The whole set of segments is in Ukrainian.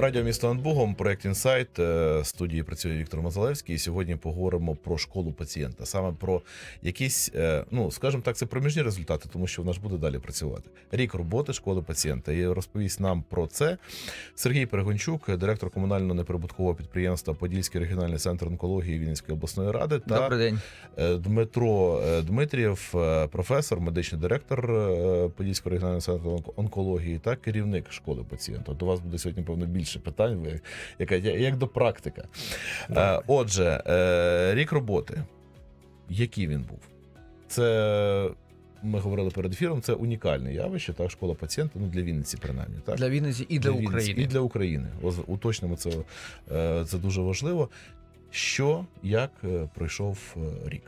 Радіо місто над Богом, проект інсайт е, студії працює Віктор Мазалевський. І сьогодні поговоримо про школу пацієнта, саме про якісь, е, ну скажімо так, це проміжні результати, тому що вона ж буде далі працювати. Рік роботи школи пацієнта. І розповість нам про це Сергій Перегончук, директор комунального неприбуткового підприємства Подільський регіональний центр онкології Вінницької обласної ради, та Добрий день. е, Дмитро Дмитрієв, професор, медичний директор Подільського регіонального центру онкології та керівник школи пацієнта. До вас буде сьогодні певно більше питань, ви яка як до практика. Е, Отже, е, рік роботи. Який він був? Це ми говорили перед ефіром. Це унікальне явище, так, школа пацієнта, ну для Вінниці, принаймні. Так? Для Вінниці і для, Вінниці, України. І для України. Уточнимо це, е, це дуже важливо. Що, як пройшов рік?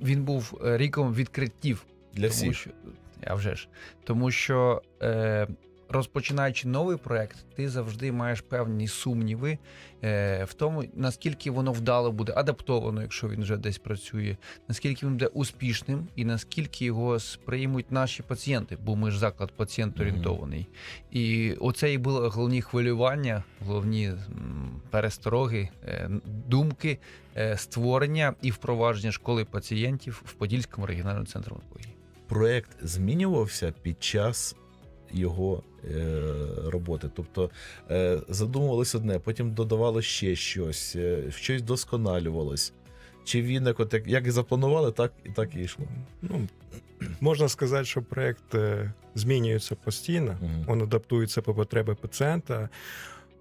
Він був ріком відкриттів. Для тому всіх. Що, а вже ж. Тому що е, розпочинаючи новий проект, ти завжди маєш певні сумніви е, в тому, наскільки воно вдало буде адаптовано, якщо він вже десь працює, наскільки він буде успішним і наскільки його сприймуть наші пацієнти, бо ми ж заклад пацієнт орієнтований. І оце і було головні хвилювання, головні перестороги, е, думки е, створення і впровадження школи пацієнтів в Подільському регіональному центрі онкології. проект змінювався під час його е, роботи. Тобто е, задумувалось одне, потім додавало ще щось, е, щось досконалювалось. Чи він як, от, як, як і запланували, так і так і йшло. Ну, можна сказати, що проєкт е, змінюється постійно, він адаптується по потреби пацієнта,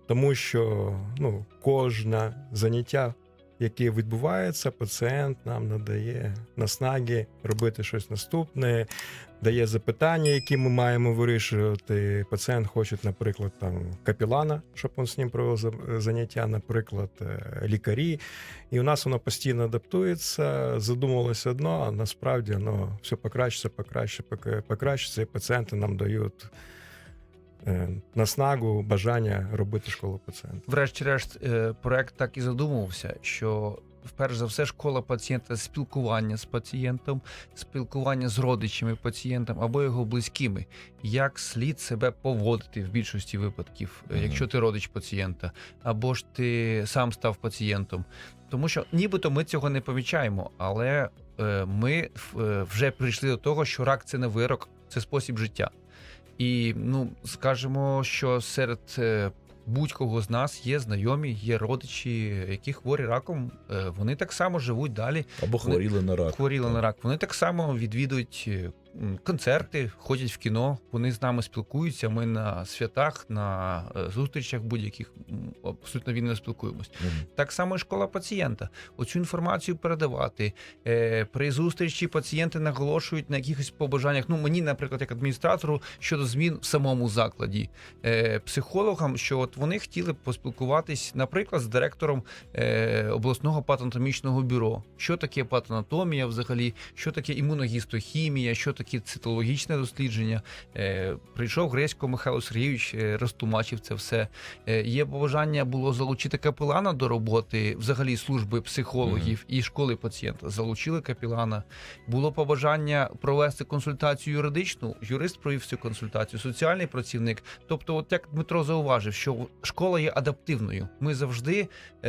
тому що ну, кожне заняття, яке відбувається, пацієнт нам надає наснаги робити щось наступне, дає запитання, які ми маємо вирішувати. Пацієнт хоче, наприклад, там капілана, щоб він з ним провів заняття, наприклад, е, лікарі. І у нас воно постійно адаптується. Задумалося одно, а насправді воно все покращиться, пока- покращиться, і пацієнти нам дають наснагу, бажання робити школу пацієнта. Врешті-решт, е, проект так і задумувався, що вперше за все школа пацієнта спілкування з пацієнтом, спілкування з родичами пацієнтом або його близькими, як слід себе поводити в більшості випадків, е, Мгм. якщо ти родич пацієнта, або ж ти сам став пацієнтом. Тому що нібито ми цього не помічаємо, але е, ми е, вже прийшли до того, що рак це не вирок, це спосіб життя. І ну скажемо, що серед е, будь-кого з нас є знайомі, є родичі, які хворі раком. Е, Вони так само живуть далі. Або хворіли на рак. Хворіли на рак. Вони так само відвідують е, концерти, ходять в кіно. Вони з нами спілкуються. Ми на святах, на е, зустрічах будь-яких абсолютно вільно спілкуємось. Мгм. Так само і школа пацієнта. Оцю інформацію передавати. Е, при зустрічі пацієнти наголошують на якихось побажаннях. Ну, мені, наприклад, як адміністратору щодо змін в самому закладі. Е, психологам, що от вони хотіли б поспілкуватись, наприклад, з директором обласного патанатомічного бюро. Що таке патанатомія взагалі, що таке імуногістохімія, що таке цитологічне дослідження. Е, прийшов Гресько Михайло Сергійович, е, розтлумачив це все. Е, Є побажання було залучити капелана до роботи, взагалі служби психологів і школи пацієнта. Залучили капелана. Було побажання провести консультацію юридичну. Юрист провів цю консультацію, соціальний працівник. Тобто, от як Дмитро зауважив, що школа є адаптивною. Ми завжди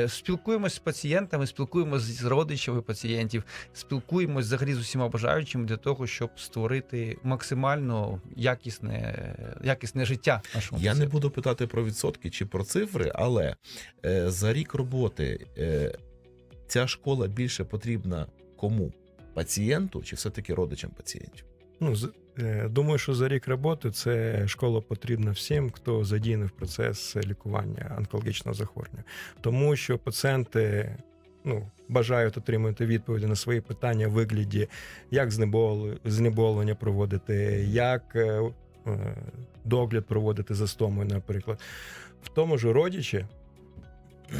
спілкуємось з пацієнтами, спілкуємось з родичами пацієнтів, спілкуємось взагалі з усіма бажаючими для того, щоб створити максимально якісне, якісне життя нашому Я не буду питати про відсотки чи про цифри, але е, за рік роботи е, ця школа більше потрібна кому? Пацієнту чи все-таки родичам пацієнтів? Ну, з- е, думаю, що за рік роботи це школа потрібна всім, хто задіяний в процес лікування онкологічного захворювання. Тому що пацієнти ну, бажають отримати відповіді на свої питання в вигляді, як знебол- знеболення проводити, як е, е, догляд проводити за стомою, наприклад. В тому ж родичі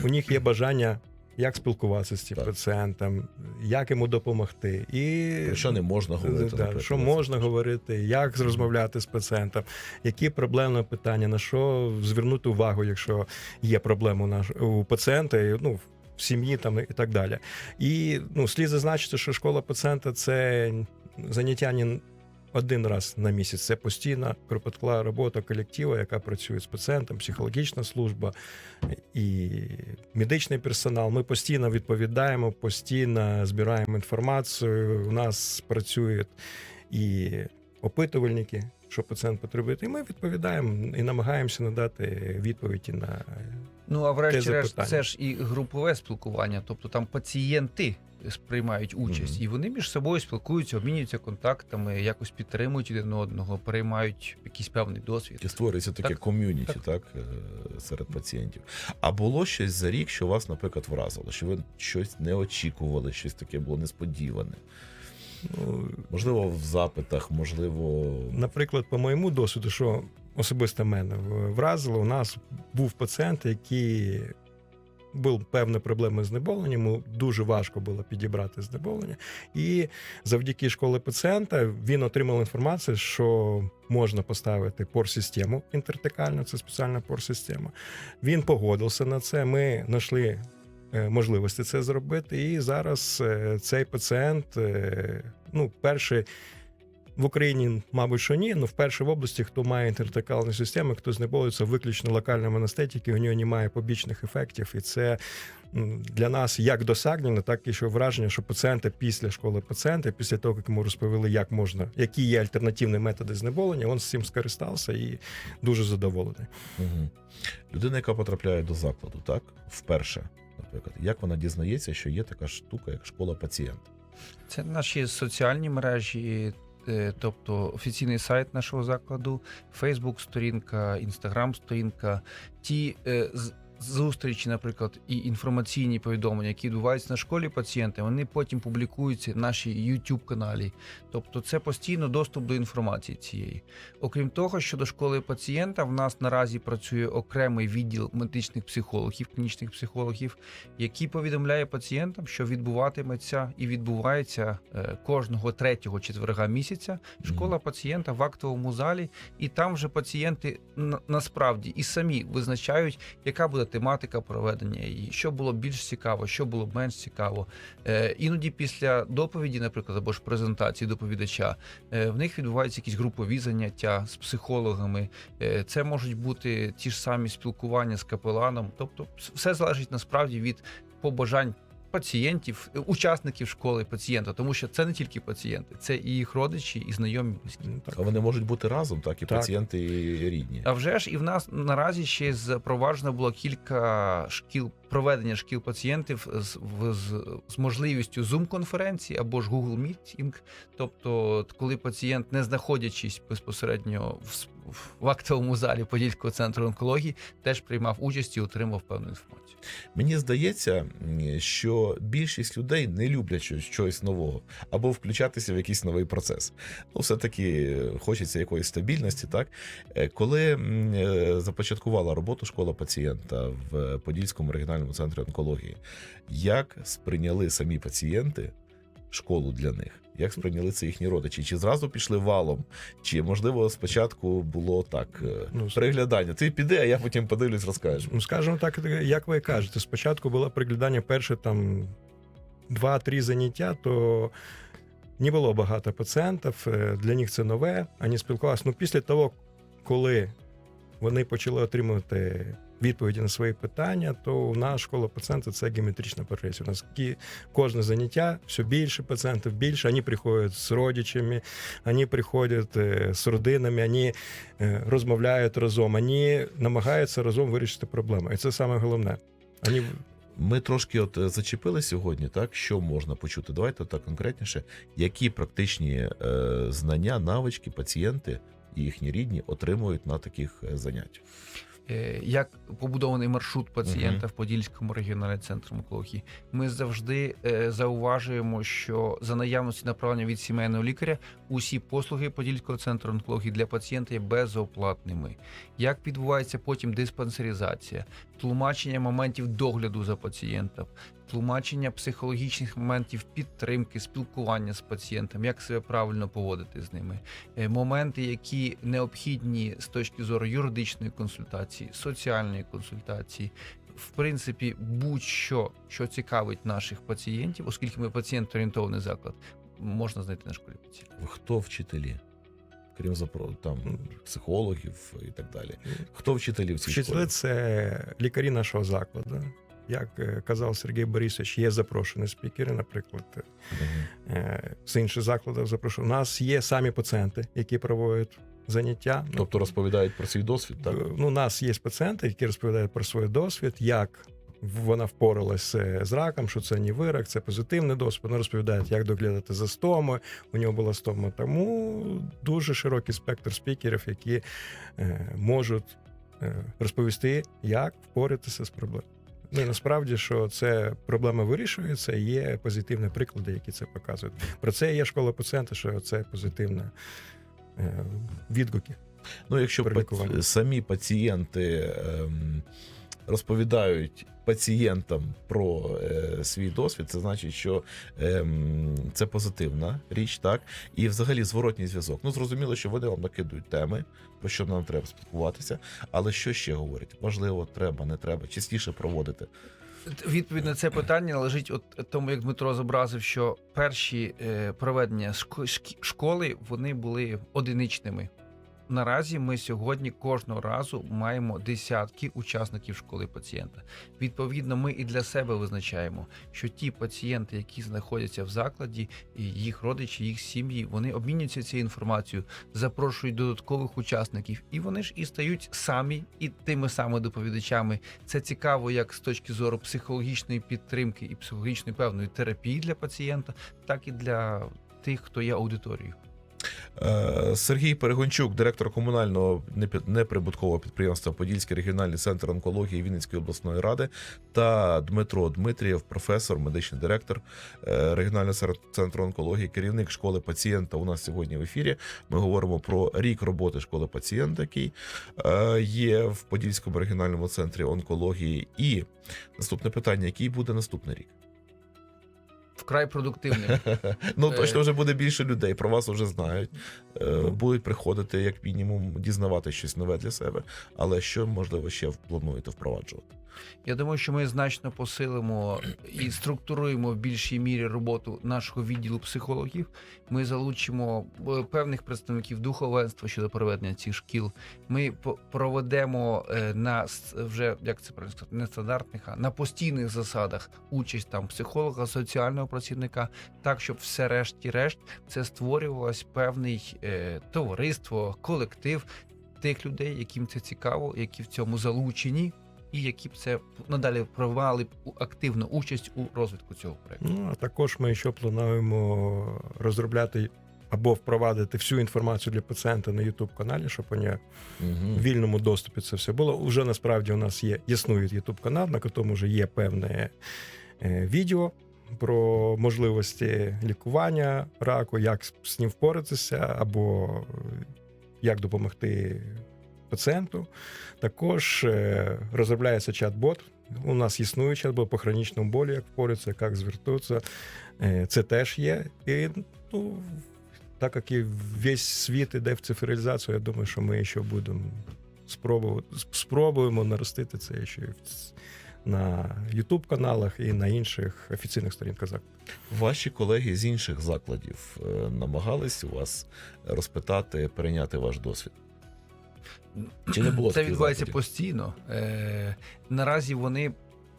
у них є бажання. Як спілкуватися з цим Так. пацієнтом, як йому допомогти, і що не можна говорити? Да, що можна говорити, як розмовляти з пацієнтом, які проблемні питання, на що звернути увагу, якщо є проблема у у пацієнта, і, ну в сім'ї там і так далі. І ну слід зазначити, що школа пацієнта це заняття не один раз на місяць. Це постійна кропотка робота колективу, яка працює з пацієнтом, психологічна служба і медичний персонал. Ми постійно відповідаємо, постійно збираємо інформацію. У нас працюють і опитувальники, що пацієнт потребує. І ми відповідаємо і намагаємося надати відповіді на Ну а врешті-решт, це ж і групове спілкування, тобто там пацієнти сприймають участь, Мгм. і вони між собою спілкуються, обмінюються контактами, якось підтримують один одного, переймають якийсь певний досвід. І створюється таке Так, ком'юніті, так. так, е, серед пацієнтів. А було щось за рік, що вас, наприклад, вразило, що ви щось не очікували, щось таке було несподіване. ну, Можливо, в запитах, можливо, Наприклад, по моєму досвіду, що особисто мене вразило, у нас був пацієнт, який був певна проблема з знеболенням, йому дуже важко було підібрати знеболення. І завдяки школи пацієнта він отримав інформацію, що можна поставити пор-систему інтертикальну, це спеціальна пор-система. Він погодився на це. Ми знайшли е, можливості це зробити. І зараз е, цей пацієнт, е, ну, перший. В Україні, мабуть, що ні, але вперше в області, хто має інтертикальні системи, хто знеболюється виключно локальним анестетики, у нього немає побічних ефектів. І це для нас як досягнення, так і що враження, що пацієнти після школи пацієнта, після того, як йому розповіли, як можна, які є альтернативні методи знеболення, він з цим скористався і дуже задоволений. Угу. Людина, яка потрапляє до закладу, так, вперше, наприклад, як вона дізнається, що є така штука, як школа пацієнта? Це наші соціальні мережі, тобто офіційний сайт нашого закладу, Фейсбук-сторінка, Інстаграм-сторінка, ті е, зустрічі, наприклад, і інформаційні повідомлення, які відбуваються на школі пацієнта, вони потім публікуються в нашій youtube каналі. Тобто, це постійно доступ до інформації цієї. Окрім того, щодо школи пацієнта, в нас наразі працює окремий відділ медичних психологів, клінічних психологів, який повідомляє пацієнтам, що відбуватиметься і відбувається е, кожного третього четверга місяця школа пацієнта в актовому залі, і там вже пацієнти насправді і самі визначають, яка буде тематика проведення її, що було більш цікаво, що було менш цікаво. Е, іноді після доповіді, наприклад, або ж презентації доповідача, е, в них відбуваються якісь групові заняття з психологами. Е, це можуть бути ті ж самі спілкування з капеланом. Тобто, все залежить насправді від побажань. Пацієнтів, е, учасників школи пацієнта, тому що це не тільки пацієнти, це і їх родичі, і знайомі близькі. Так. А вони можуть бути разом, так, і Так. пацієнти, і рідні. А вже ж і в нас наразі ще запроваджено було кілька шкіл проведення шкіл пацієнтів з, в- з, з можливістю Zoom-конференції або ж Google Meeting. Тобто, коли пацієнт, не знаходячись безпосередньо в, в актовому залі Подільського центру онкології, теж приймав участь і отримав певну інформацію. Мені здається, що більшість людей не люблять щось, щось нового або включатися в якийсь новий процес. Ну, все-таки е, хочеться якоїсь стабільності. Так, Е, коли е, започаткувала роботу школа пацієнта в Подільському регіональному центрі онкології, як сприйняли самі пацієнти школу для них? Як сприйняли це їхні родичі? Чи зразу пішли валом? Чи можливо спочатку було так е, Ну, приглядання? Ти піди, а я потім подивлюсь, розкажу. Ну, скажімо так, як ви кажете, спочатку було приглядання перше там два-три заняття, то не було багато пацієнтів, е, для них це нове, вони спілкувалися. Ну, після того, коли вони почали отримувати відповіді на свої питання, то у нас школа пацієнта це геометрична прогресія. У нас кожне заняття все більше пацієнтів, більше. Вони приходять з родичами, вони приходять е, з родинами, вони е, розмовляють разом, вони намагаються разом вирішити проблему. І це саме головне. Вони Ми трошки от е, зачепили сьогодні, так що можна почути. Давайте так конкретніше, які практичні знання, навички пацієнти і їхні рідні отримують на таких заняттях. Е, як побудований маршрут пацієнта в Подільському регіональному центрі онкології, ми завжди е, зауважуємо, що за наявності направлення від сімейного лікаря усі послуги Подільського центру онкології для пацієнта є безоплатними. Як відбувається потім диспансеризація, тлумачення моментів догляду за пацієнтом, тлумачення психологічних моментів підтримки, спілкування з пацієнтом, як себе правильно поводити з ними, е, моменти, які необхідні з точки зору юридичної консультації, соціальної консультації. В принципі, будь-що, що цікавить наших пацієнтів, оскільки ми пацієнт-орієнтований заклад, можна знайти на школі пацієнтів. Хто вчителі? крім запро... там психологів і так далі. Хто вчителі в цій Вчителі школі? це лікарі нашого закладу. Як е, казав Сергій Борисович, є запрошені спікери, наприклад, Мгм. е, з інших закладів запрошую. У нас є самі пацієнти, які проводять заняття. Тобто розповідають про свій досвід, так? Е, Ну, у нас є пацієнти, які розповідають про свій досвід, як вона впоралася з раком, що це не вирок, це позитивний досвід. Вони розповідають, як доглядати за стоми. У нього була стома. Тому дуже широкий спектр спікерів, які е, можуть е, розповісти, як впоратися з проблемою. Ну насправді, що це проблема вирішується, є позитивні приклади, які це показують. Про це є школа пацієнта, що це позитивні е, відгуки. Ну, якщо паці- самі пацієнти ем, розповідають пацієнтам про е, свій досвід, це значить, що ем, це позитивна річ, так? І взагалі зворотній зв'язок. Ну, зрозуміло, що вони вам накидують теми, про що нам треба спілкуватися, але що ще говорять? Можливо, треба, не треба, частіше проводити. Відповідь на це питання лежить от тому, як Дмитро зобразив, що перші е, проведення школи вони були одиничними. Наразі ми сьогодні кожного разу маємо десятки учасників школи пацієнта. Відповідно, ми і для себе визначаємо, що ті пацієнти, які знаходяться в закладі, і їх родичі, їх сім'ї, вони обмінюються цією інформацією, запрошують додаткових учасників, і вони ж і стають самі і тими самими доповідачами це цікаво як з точки зору психологічної підтримки і психологічної певної терапії для пацієнта, так і для тих, хто є аудиторією. Е, Сергій Перегончук, директор комунального неприбуткового підприємства Подільський регіональний центр онкології Вінницької обласної ради та Дмитро Дмитрієв, професор, медичний директор е, регіонального центру онкології, керівник школи пацієнта. У нас сьогодні в ефірі. Ми говоримо про рік роботи школи пацієнта, який е, є в Подільському регіональному центрі онкології. І наступне питання: який буде наступний рік? Вкрай продуктивним. Ну Е. точно вже буде більше людей. Про вас вже знають. Е. Будуть приходити як мінімум дізнавати щось нове для себе. Але що можливо ще плануєте впроваджувати? Я думаю, що ми значно посилимо і структуруємо в більшій мірі роботу нашого відділу психологів. Ми залучимо е, певних представників духовенства щодо проведення цих шкіл. Ми проведемо е, на вже як це правильно сказати, не а на постійних засадах участь там психолога, соціального працівника, так щоб все решті-решт це створювалось певний е, товариство, колектив тих людей, яким це цікаво, які в цьому залучені і які б це надалі приймали б активну участь у розвитку цього проекту. Ну, а також ми ще плануємо розробляти або впровадити всю інформацію для пацієнта на youtube каналі, щоб вони в вільному доступі це все було. Уже насправді у нас є існує youtube канал, на якому вже є певне е, відео про можливості лікування раку, як з- ним впоратися, або як допомогти пацієнту. Також е, розробляється чат-бот. У нас існує чат-бот по хронічному болю, як впоратися, як звертатися. Е, Це теж є. І ну, так як і весь світ іде в цифровізацію, я думаю, що ми ще будемо спробувати, спробуємо наростити це ще на youtube каналах і на інших офіційних сторінках закладу. Ваші колеги з інших закладів е, намагались у вас розпитати, перейняти ваш досвід. Чи не було Це відбувається заходів? постійно. Е, наразі вони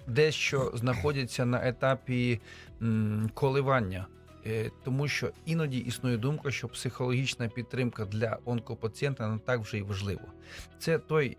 дещо знаходяться на етапі м, коливання. Е, Тому що іноді існує думка, що психологічна підтримка для онкопацієнта не так вже й важливо. Це той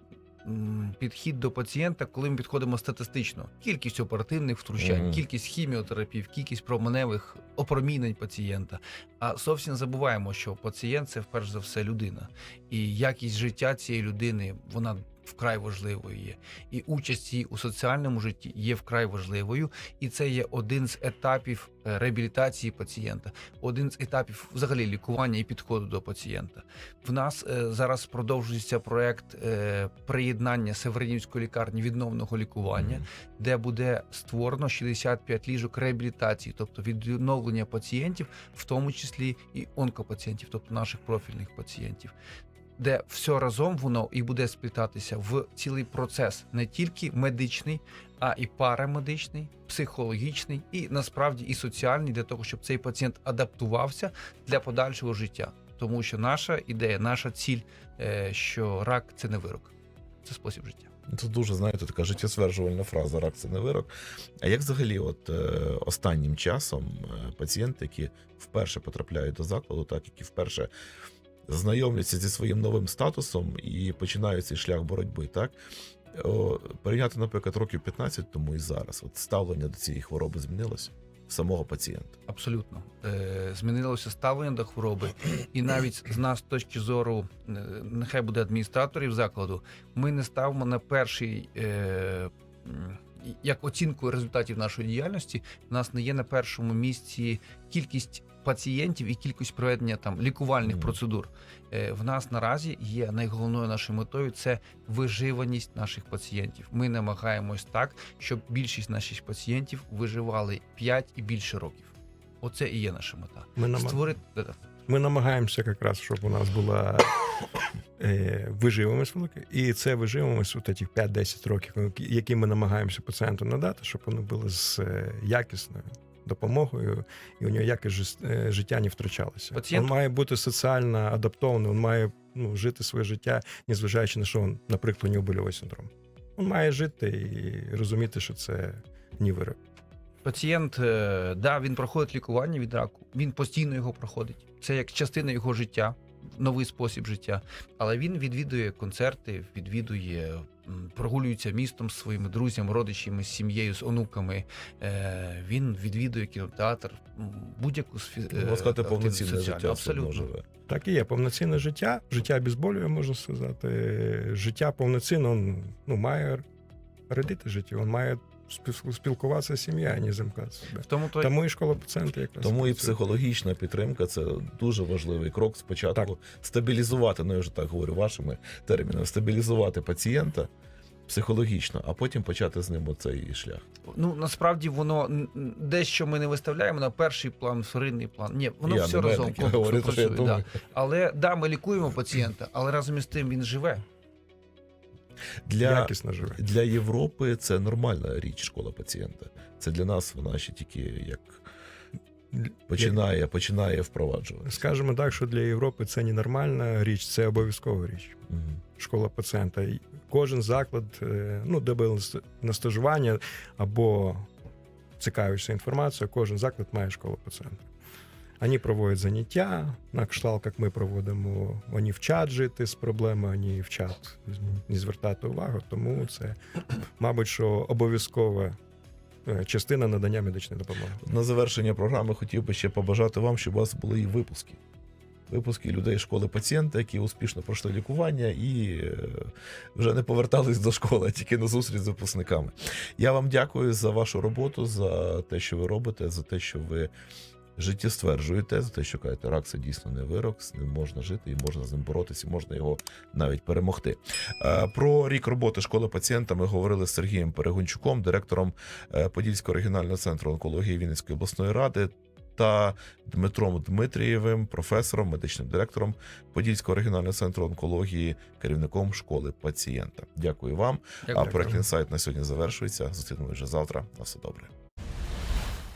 підхід до пацієнта, коли ми підходимо статистично. Кількість оперативних втручань, Мгм. кількість хіміотерапів, кількість променевих опромінень пацієнта. А зовсім забуваємо, що пацієнт це перш за все людина і якість життя цієї людини вона вкрай важливою є. І участь її у соціальному житті є вкрай важливою, і це є один з етапів е, реабілітації пацієнта, один з етапів взагалі лікування і підходу до пацієнта. В нас е, зараз продовжується проект е, приєднання Северинівської лікарні відновного лікування де буде створено 65 ліжок реабілітації, тобто відновлення пацієнтів, в тому числі і онкопацієнтів, тобто наших профільних пацієнтів. Де все разом воно і буде сплітатися в цілий процес не тільки медичний, а і парамедичний, психологічний, і насправді і соціальний, для того, щоб цей пацієнт адаптувався для подальшого життя. Тому що наша ідея, наша ціль, е, що рак це не вирок, це спосіб життя. Це дуже, знаєте, така життєстверджувальна фраза рак це не вирок. А як взагалі, от е, останнім часом е, пацієнти, які вперше потрапляють до закладу, так які вперше знайомляться зі своїм новим статусом і починають цей шлях боротьби, так? О, порівняти, наприклад, років 15 тому і зараз, от ставлення до цієї хвороби змінилося самого пацієнта. Абсолютно е, змінилося ставлення до хвороби, і навіть з нас з точки зору, е, нехай буде адміністраторів закладу, ми не ставимо на перший. Е, як оцінку результатів нашої діяльності, в нас не є на першому місці кількість пацієнтів і кількість проведення там лікувальних Мгм. процедур. Е, в нас наразі є найголовною нашою метою це виживаність наших пацієнтів. Ми намагаємось так, щоб більшість наших пацієнтів виживали 5 і більше років. Оце і є наша мета. Ми, нам... Створити ми намагаємося якраз, щоб у нас була е, виживаність велика. І це виживаність у тих 5-10 років, які ми намагаємося пацієнту надати, щоб вони були з е, якісною допомогою, і у нього якість е, життя не втрачалося. Пацієнт- Він має бути соціально адаптований, він має ну, жити своє життя, незважаючи на що він, наприклад, у нього больовий синдром. Він має жити і розуміти, що це не вирок. Пацієнт, е, да, він проходить лікування від раку, він постійно його проходить. Це як частина його життя, новий спосіб життя. Але він відвідує концерти, відвідує, прогулюється містом з своїми друзями, родичами, з сім'єю, з онуками. Е, Він відвідує кінотеатр, будь-яку е, сказати, повноцінне життя Абсолютно. живе. Так і є повноцінне життя, життя безболює, можна сказати. Життя повноцінно ну, має радити життя, він має спілкуватися з сім'єю, а не замкати себе. В тому то Тому і школа пацієнта якраз. Тому і психологічна підтримка це дуже важливий крок. Спочатку Так. стабілізувати, ну я вже так говорю вашими термінами, стабілізувати пацієнта психологічно, а потім почати з ним оцей шлях. ну насправді воно дещо ми не виставляємо на перший план, вторинний план. Ні, воно я все разом говорю, те, що я працює. Да. Але да, ми лікуємо пацієнта, але разом із тим він живе. Для, якісно живе. для Європи це нормальна річ школа пацієнта. Це для нас вона ще тільки як починає, починає впроваджувати. Скажемо так, що для Європи це не нормальна річ, це обов'язкова річ. Мгм. Школа пацієнта. Кожен заклад, е, ну, де були ст- на стажування або цікавишся інформацією, кожен заклад має школу пацієнта. Вони проводять заняття, на кшталт, як ми проводимо, вони вчать жити з проблемою, вони вчать не звертати увагу. Тому це, мабуть, що обов'язкова е, частина надання медичної допомоги. На завершення програми хотів би ще побажати вам, щоб у вас були і випуски. Випуски людей школи пацієнта, які успішно пройшли лікування і е, вже не повертались до школи, а тільки на зустріч з випускниками. Я вам дякую за вашу роботу, за те, що ви робите, за те, що ви життєстверджуєте, за те, що кажете, рак це дійсно не вирок, з ним можна жити і можна з ним боротися, і можна його навіть перемогти. Е, Про рік роботи школи пацієнта ми говорили з Сергієм Перегончуком, директором е, Подільського регіонального центру онкології Вінницької обласної ради. Та Дмитром Дмитрієвим, професором, медичним директором Подільського регіонального центру онкології, керівником школи пацієнта. Дякую вам. Дякую. А проект інсайт на сьогодні завершується. Зустрінемось вже завтра. На все добре.